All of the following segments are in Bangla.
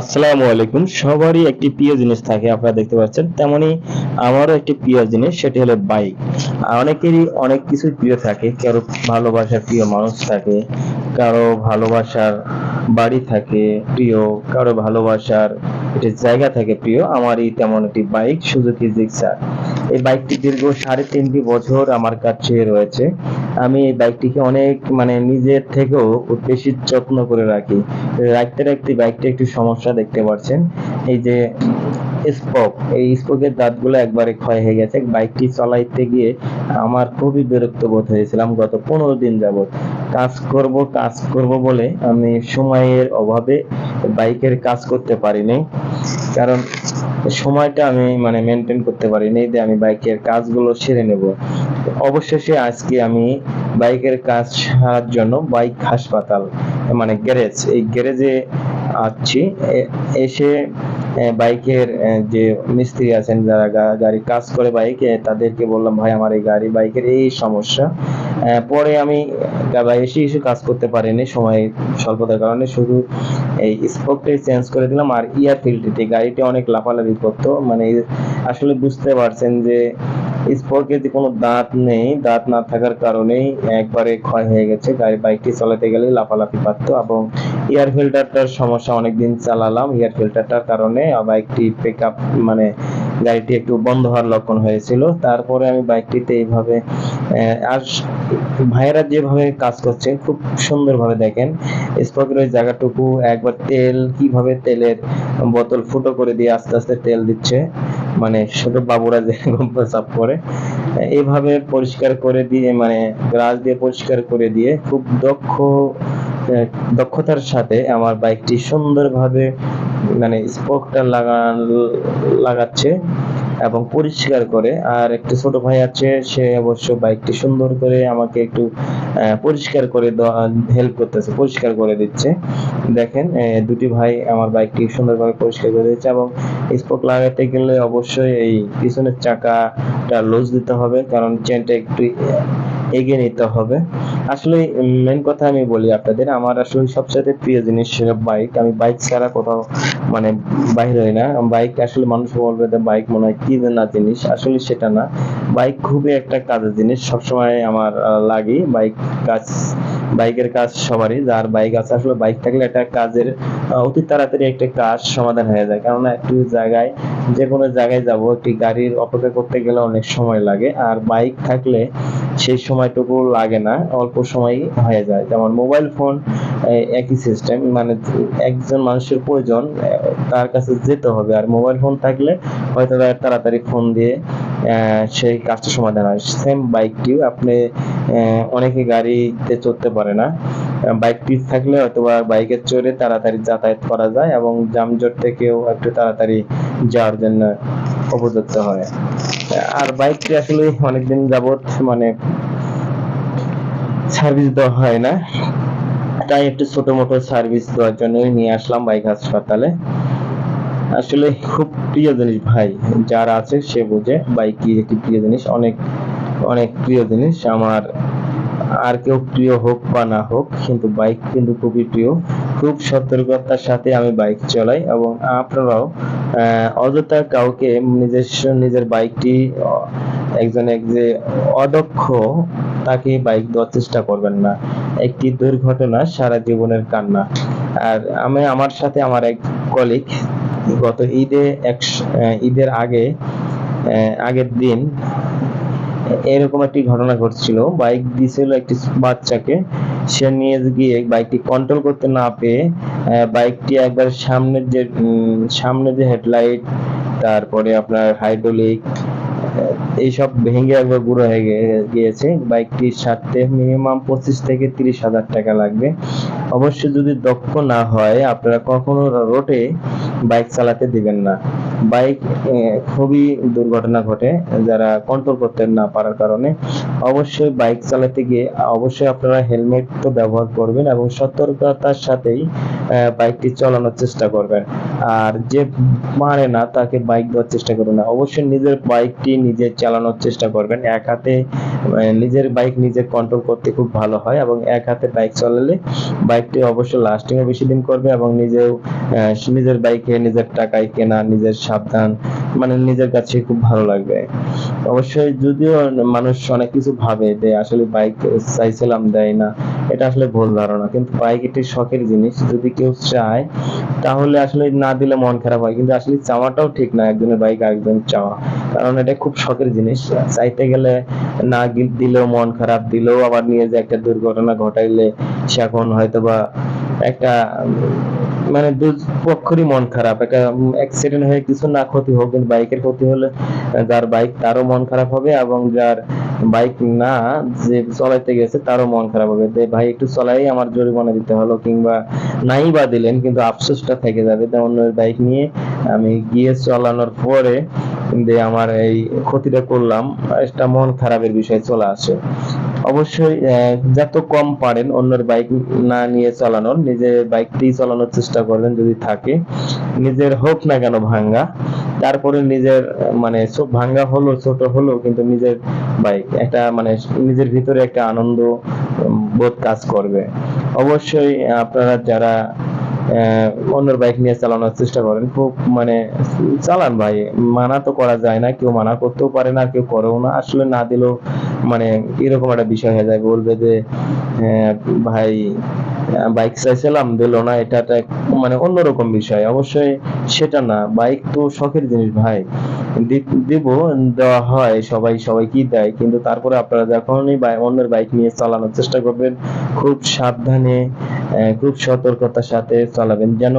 আসসালামু আলাইকুম। সবারই একটি প্রিয় জিনিস থাকে, আপনারা দেখতে পাচ্ছেন। তেমনি আমারও একটি প্রিয় জিনিস, সেটি হলো বাইক। অনেকেরই অনেক কিছু প্রিয় থাকে, কারও ভালোবাসার প্রিয় মানুষ থাকে, কারও ভালোবাসার বাড়ি থাকে প্রিয়, কারও ভালোবাসার একটি জায়গা থাকে প্রিয়। আমারই তেমন একটি বাইক, সুজুকি জিক্সার এই বাইকটি দীর্ঘ সাড়ে তিনটি বছর আমার কাছে রয়েছে। আমি এই বাইকটিকে অনেক মানে নিজের থেকেও বেশি যত্ন করে রাখি। রাখতে রাখতে বাইকটা একটু সমস্যা দেখতে পাচ্ছেন। এই যে স্পোক, এই স্পোকের দাঁতগুলো একবারে ক্ষয় হয়ে গেছে। বাইকটি চালাইতে গিয়ে আমার খুবই বিরক্ত বোধ হয়েছিলাম গত পনেরো দিন যাবত কাজ করব কাজ করব বলে আমি সময়ের অভাবে বাইকের কাজ করতে পারিনি। কারণ সময়টা আমি মানে মেনটেন করতে পারিনি যে আমি বাইকের কাজগুলো সেরে নেব। অবশেষে আজকে আমি বাইকের কাজ সারার জন্য বাইক হাসপাতাল মানে গ্যারেজ, এই গ্যারেজে আসছি এসে বাইকের যে মিস্ত্রি আছেন যারা গাড়ি কাজ করে বাইকে, তাদেরকে বললাম, ভাই, আমার এই গাড়ি, বাইকের এই সমস্যা। পরে আমি এসে এসে কাজ করতে পারিনি, সময় স্বল্পতার কারণে শুধু এই স্পোকটাই চেঞ্জ করে দিলাম আর ইয়ার ফিল্ডটি গাড়িটি অনেক লাফালাফি করতো মানে আসলে বুঝতে পারছেন যে স্পোকের যে কোনো দাঁত নেই, দাঁত না থাকার কারণেই একবারে ক্ষয় হয়ে গেছে, গাড়ি বাইকটি চালাতে গেলে লাফালাফি পারতো এবং এয়ার ফিল্টারটার সমস্যা অনেকদিন চালালাম এয়ার ফিল্টারটার কারণে বাইকটি পিক মানে গাড়িটি একটু বন্ধ হওয়ার লক্ষণ হয়েছিল। তারপরে আমি বাইকটিতে এইভাবে আর ভাইয়েরা যেভাবে কাজ করছে, খুব সুন্দরভাবে দেখেন। স্পকের ওই জায়গাটুকু একবার তেল, কীভাবে তেলের বোতল ফুটো করে দিয়ে আস্তে আস্তে তেল দিচ্ছে। মানে ছোট বাবুরা যেরকম প্রসাব করে, এইভাবে পরিষ্কার করে দিয়ে মানে গ্রাস দিয়ে পরিষ্কার করে দিয়ে খুব দক্ষ দক্ষতার সাথে আমার বাইকটি সুন্দরভাবে মানে স্পোকটা লাগা লাগাচ্ছে এবং পরিষ্কার করে। আর একটা ছোট ভাই আছে, সে অবশ্য বাইকটি সুন্দর করে আমাকে একটু পরিষ্কার করে হেল্প করতেছে, পরিষ্কার করে দিচ্ছে। দেখেন দুটি ভাই আমার বাইকটি সুন্দরভাবে পরিষ্কার করে দিচ্ছে এবং স্পোক লাগাতে গেলে অবশ্যই এই পিছনের চাকাটা লুজ দিতে হবে, কারণ চেনটা একটু এগিয়ে নিতে হবে। আসলে মেন কথা আমি বলি আপনাদের, আমার আসলে সবচেয়ে প্রিয় জিনিস বাইক আমি বাইক ছাড়া কোথাও মানে বাইরে হই না। বাইক আসলে মানুষ বলবে বাইক মনে হয় কি না জিনিস, আসলে সেটা না। বাইক খুবই একটা কাজের জিনিস। সবসময় আমার লাগে বাইক কাজ। বাইকের কাজ সবারই, যার বাইক আছে, আসলে বাইক থাকলে একটা কাজের অতি তাড়াতাড়ি একটা কাজ সমাধান হয়ে যায়। কেননা একটু জায়গায় যে কোনো জায়গায় যাব, একটি গাড়ির অপেক্ষা করতে গেলে অনেক সময় লাগে। আর বাইক থাকলে সেই সময়টুকু লাগে না, অল্প সময়ই হয়ে যায়। যেমন মোবাইল ফোন একই সিস্টেম মানে একজন মানুষের প্রয়োজন তার কাছে যেতে হবে। আর মোবাইল ফোন থাকলে হয়তো তাড়াতাড়ি ফোন দিয়ে সেই কাজটা সমাধান হয়। সেম বাইকটিও আপনি অনেকে গাড়িতে চড়তে পারে না। বাইকটি থাকলে হয়তো বা বাইকে চড়ে তাড়াতাড়ি যাতায়াত করা যায় এবং যানজট থেকেও একটু তাড়াতাড়ি যাওয়ার জন্য উপযুক্ত হয়। আর বাইকটি আসলে অনেকদিন যাবৎ মানে সার্ভিস দেওয়া হয় না। তাই একটু ছোট মোটো সার্ভিস দেওয়ার জন্যই নিয়ে আসলাম বাইক হাসপাতালে। আসলে খুব প্রিয় জিনিস ভাই, যার আছে সে বোঝে। বাইক কি একটি প্রিয় জিনিস? অনেক অনেক প্রিয় জিনিস। আমার আর কেউ প্রিয় হোক বা না হোক, কিন্তু বাইক কিন্তু খুবই প্রিয়। খুব সতর্কতার সাথে আমি বাইক চালাই এবং আপনারাও অযথা কাউকে নিজস্ব নিজের বাইকটি একজন এক যে অদক্ষ, তাকে বাইক দেওয়ার চেষ্টা করবেন না। একটি দুর্ঘটনা সারা জীবনের কান্না। আর আমি, আমার সাথে আমার এক কলিগ গত ঈদে এক ঈদের আগে আগের দিন, এরকম একটি ঘটনা ঘটছিল। বাইক দিছিল একটি বাচ্চাকে। সে নিয়ে গিয়ে বাইকটি কন্ট্রোল করতে না পেয়ে বাইকটি একবার সামনের যে সামনে যে হেডলাইট, তারপরে আপনার হাইড্রোলিক এইসব ভেঙে একবার গুঁড়ো হয়ে গিয়েছে। বাইকটির সাথে মিনিমাম পঁচিশ থেকে তিরিশ হাজার টাকা লাগবে। অবশ্য যদি দক্ষ না হয়, আপনারা কখনো রোডে বাইক চালাতে দিবেন না। বাইক খুবই দুর্ঘটনা ঘটে, যারা কন্ট্রোল করতে না পারার কারণে। অবশ্যই বাইক চালাতে গিয়ে, অবশ্যই আপনারা হেলমেট তো ব্যবহার করবেন এবং সতর্কতার সাথেই বাইকটি চালানোর চেষ্টা করবেন। আর যে পারে না, তাকে বাইক দেওয়ার চেষ্টা করবেন না। অবশ্যই নিজের বাইকটি নিজে চালানোর চেষ্টা করবেন। এক হাতে নিজের বাইক নিজে কন্ট্রোল করতে খুব ভালো হয় এবং এক হাতে বাইক চালালে বাইকটি অবশ্য লাস্টিংও বেশি দিন করবে এবং নিজেও নিজের বাইকে নিজের টাকায় কেনা, নিজের সাবধান মানে নিজের কাছে খুব ভালো লাগবে। অবশ্যই যদিও মানুষ অনেক কিছু ভাবে যে আসলে বাইক চাইছিলাম, দেয় না। এটা আসলে ভুল ধারণা। কিন্তু বাইক একটি শখের জিনিস। যদি কেউ চায়, তাহলে আসলে না দিলে মন খারাপ হয়। কিন্তু আসলে চাওয়াটাও ঠিক না একজনের বাইক আরেকজন চাওয়া। কারণ এটা খুব শখের জিনিস। চাইতে গেলে না দিলেও মন খারাপ, দিলেও আবার নিয়ে যে একটা দুর্ঘটনা ঘটাইলে সে এখন হয়তো বা একটা মানে দুপক্ষরই মন খারাপ। একটা অ্যাক্সিডেন্ট হয়ে কিছু না ক্ষতি হোক, কিন্তু বাইকের ক্ষতি হলে যার বাইক তারও মন খারাপ হবে এবং যার বাইক না যে চলাইতে গেছে তারও মন খারাপ হবে। যে ভাই, একটু চলাই, আমার জরিমানা দিতে হলো কিংবা নাই বা দিলেন, কিন্তু আফসোসটা থেকে যাবে। অন্যের বাইক নিয়ে আমি গিয়ে চালানোর পরে যে আমার এই ক্ষতিটা করলাম। একটা মন খারাপের বিষয় চলে আসে। অবশ্যই যত কম পারেন অন্যের বাইক না নিয়ে চালানোর, নিজের বাইকটি চালানোর চেষ্টা করবেন যদি থাকে। নিজের হোক না কেন ভাঙ্গা, তারপরে নিজের মানে সব ভাঙ্গা হলো, ছোট হলো, কিন্তু নিজের বাইক, একটা মানে নিজের ভিতরে একটা আনন্দ বোধ কাজ করবে। অবশ্যই আপনারা যারা অন্যের বাইক নিয়ে চালানোর চেষ্টা করেন। খুব মানে চালান ভাই, মানা তো করা যায় না, কেউ মানা করতেও পারে না, কেউ করেও না। আসলে না দিলেও মানে এরকম একটা বিষয় হয়ে যায় বলবে যে ভাই বাইক চাইছিলাম দিল না, এটা একটা মানে অন্যরকম বিষয়। অবশ্যই সেটা না। বাইক তো শখের জিনিস ভাই। দিব, দেওয়া হয়, সবাই সবাই কি দেয়। কিন্তু তারপরে আপনারা যখনই অন্যের বাইক নিয়ে চালানোর চেষ্টা করবেন, খুব সাবধানে খুব সতর্কতার সাথে চালাবেন যেন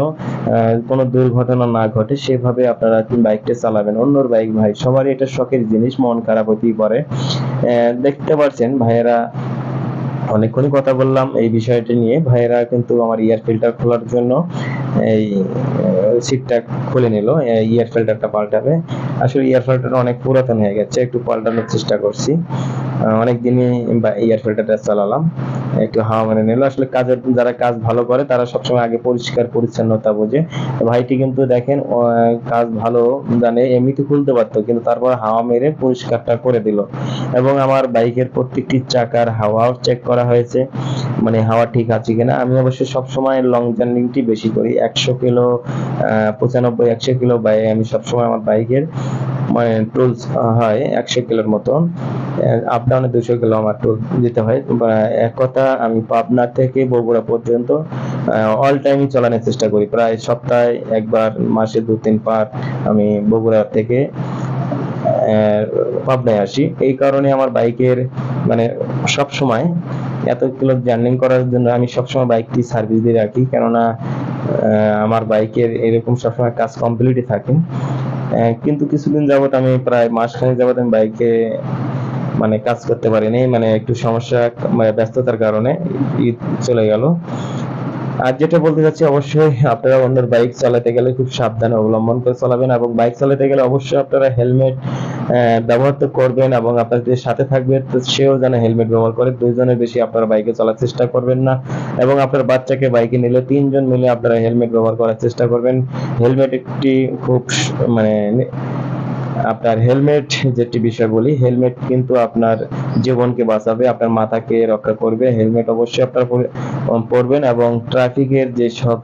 কোনো দুর্ঘটনা না ঘটে, সেভাবে আপনারা বাইকটা চালাবেন। অন্যর বাইক, ভাই, সবারই এটা শখের জিনিস, মন খারাপ হতেই পারে। দেখতে পাচ্ছেন ভাইয়েরা, অনেকক্ষণই কথা বললাম এই বিষয়টি নিয়ে। ভাইয়েরা কিন্তু আমার ইয়ার ফিল্টার খোলার জন্য এই সিটটা খুলে নিল ইয়ার ফিল্টারটা পাল্টাবে। আসলে ইয়ার ফিল্টারটা অনেক পুরাতন হয়ে গেছে, একটু পাল্টানোর চেষ্টা করছি। অনেক দিনই ইয়ার ফিল্টারটা চালালাম। একটু হাওয়া মেরে নিল। আসলে কাজের যারা কাজ ভালো করে তারা সবসময় আগে পরিষ্কার পরিচ্ছন্নতা বোঝে। ভাইটি কিন্তু দেখেন কাজ ভালো জানে এমনিতে খুলতে পারতো কিন্তু তারপর হাওয়া মেরে পরিষ্কারটা করে দিল। এবং আমার বাইকের প্রত্যেকটি চাকার হাওয়াও চেক করা হয়েছে মানে হাওয়া ঠিক আছে কিনা। আমি অবশ্য সবসময় লং জার্নিংটি বেশি করি। একশো কিলো আহ, পঁচানব্বই একশো কিলো বাই আমি সবসময় আমার বাইকের মানে টুলস হয়, একশো কিলোর মতন। আপ ডাউনে দুশো কিলো আমার টুল দিতে হয়। এক কথা, আমি পাবনা থেকে বগুড়া পর্যন্ত অল টাইমই চালানোর চেষ্টা করি। প্রায় সপ্তাহে একবার, মাসে দু, তিন পার আমি বগুড়া থেকে পাবনায় আসি। এই কারণে আমার বাইকের মানে সব সময় এত কিলো জার্নিং করার জন্য আমি সবসময় বাইকটি সার্ভিস দিয়ে রাখি। কেননা আমার বাইকের এরকম সবসময় কাজ কমপ্লিটই থাকে। কিন্তু কিছুদিন যাবত আমি প্রায় মাসখানেক যাবত আমি বাইকে মানে কাজ করতে পারিনি মানে একটু সমস্যা মানে ব্যস্ততার কারণে ঈদ চলে গেল। আর যেটা বলতে চাচ্ছি, অবশ্যই আপনারা অন্যের বাইক চালাতে গেলে খুব সাবধানে অবলম্বন করে চালাবেন এবং বাইক চালাতে গেলে অবশ্যই আপনারা হেলমেট ব্যবহার তো করবেন এবং আপনার যে সাথে থাকবে সেও যেন হেলমেট ব্যবহার করে। দুইজনের বেশি আপনারা বাইকে চলার চেষ্টা করবেন না এবং আপনার বাচ্চাকে বাইকে নিলে তিনজন মিলে আপনারা হেলমেট ব্যবহার করার চেষ্টা করবেন। হেলমেট একটি খুব মানে আপনার হেলমেট, যেটি বিষয় বলি, হেলমেট কিন্তু আপনার জীবনকে বাঁচাবে, আপনার মাথাকে রক্ষা করবে। হেলমেট অবশ্যই আপনার পরবেন এবং ট্রাফিকের যে সব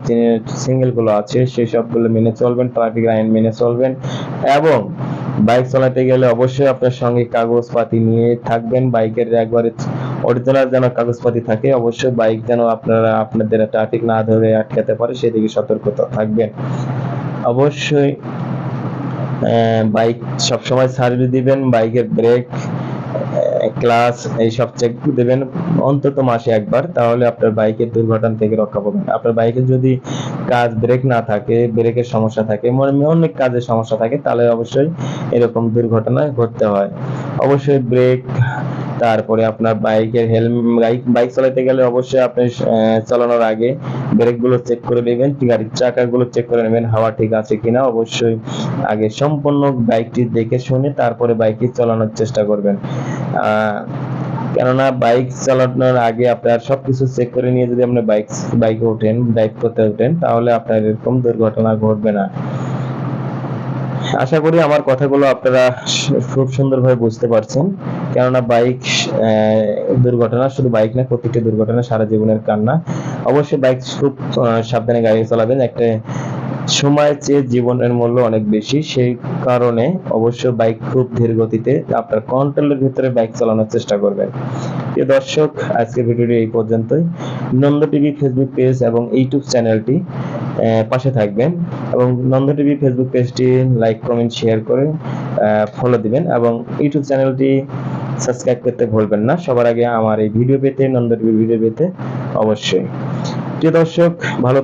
সিঙ্গেলগুলো আছে, সেই সবগুলো মেনে চলবেন, ট্রাফিক আইন মেনে চলবেন এবং বাইক চালাতে গেলে অবশ্যই আপনার সঙ্গে কাগজপাতি নিয়ে থাকবেন। বাইকের একবারে অরিজিনাল যেন কাগজপাতি থাকে, অবশ্যই বাইক যেন আপনারা আপনাদের ট্রাফিক না ধরে আটকাতে পারে, সেদিকে সতর্কতা থাকবেন। অবশ্যই বাইক সবসময় সার্ভিস দিবেন, বাইকের ব্রেক ক্লাস এইসব চেক দিবেন, অন্তত মাসে একবার, তাহলে আপনার বাইকের দুর্ঘটনা থেকে রক্ষা পাবেন। আপনার বাইকের যদি কাজ ব্রেক না থাকে ব্রেকের সমস্যা থাকে মানে অনেক কাজের সমস্যা থাকে, তাহলে অবশ্যই এরকম দুর্ঘটনা ঘটতে হয়। অবশ্যই ব্রেক তারপরে আপনার বাইকের হেলমেট বাইক চালাতে গেলে অবশ্যই আপনি চালানোর আগে ব্রেকগুলো চেক করে নেবেন, গাড়ির চাকাগুলো চেক করে নেবেন, হাওয়া ঠিক আছে কিনা, অবশ্যই আগে সম্পূর্ণ বাইকটি দেখে শুনে তারপরে বাইকটি চালানোর চেষ্টা করবেন। কেননা বাইক চালানোর আগে আপনার সবকিছু চেক করে নিয়ে যদি আপনি বাইক, বাইকে ওঠেন ড্রাইভ করতে ওঠেন, তাহলে আপনার এরকম দুর্ঘটনা ঘটবে না। আশা করি আমার কথাগুলো আপনারা খুব সুন্দরভাবে বুঝতে পারছেন। কেননা বাইক দুর্ঘটনা শুধু বাইক না প্রত্যেকটা দুর্ঘটনা সারা জীবনের কান্না। অবশ্যই বাইক খুব সাবধানে গাড়ি চালাবেন। একটা সময়ের চেয়ে জীবনের মূল্য অনেক বেশি। সেই কারণে অবশ্যই বাইক খুব ধীর গতিতে আপনার কন্ট্রোলের ভিতরে বাইক চালানোর চেষ্টা করবেন। প্রিয় দর্শক, আজকের ভিডিওটি এই পর্যন্তই। নন্দ টিভি ফেসবুক পেজ এবং ইউটিউব চ্যানেলটি পাশে থাকবেন এবং নন্দ টিভি ফেসবুক পেজটি লাইক, কমেন্ট, শেয়ার করে ফলো দিবেন এবং ইউটিউব চ্যানেলটি সাবস্ক্রাইব করতে ভুলবেন না। সবার আগে আমার এই ভিডিও পেতে, নন্দ টিভি ভিডিও পেতে অবশ্যই। প্রিয় দর্শক, ভালো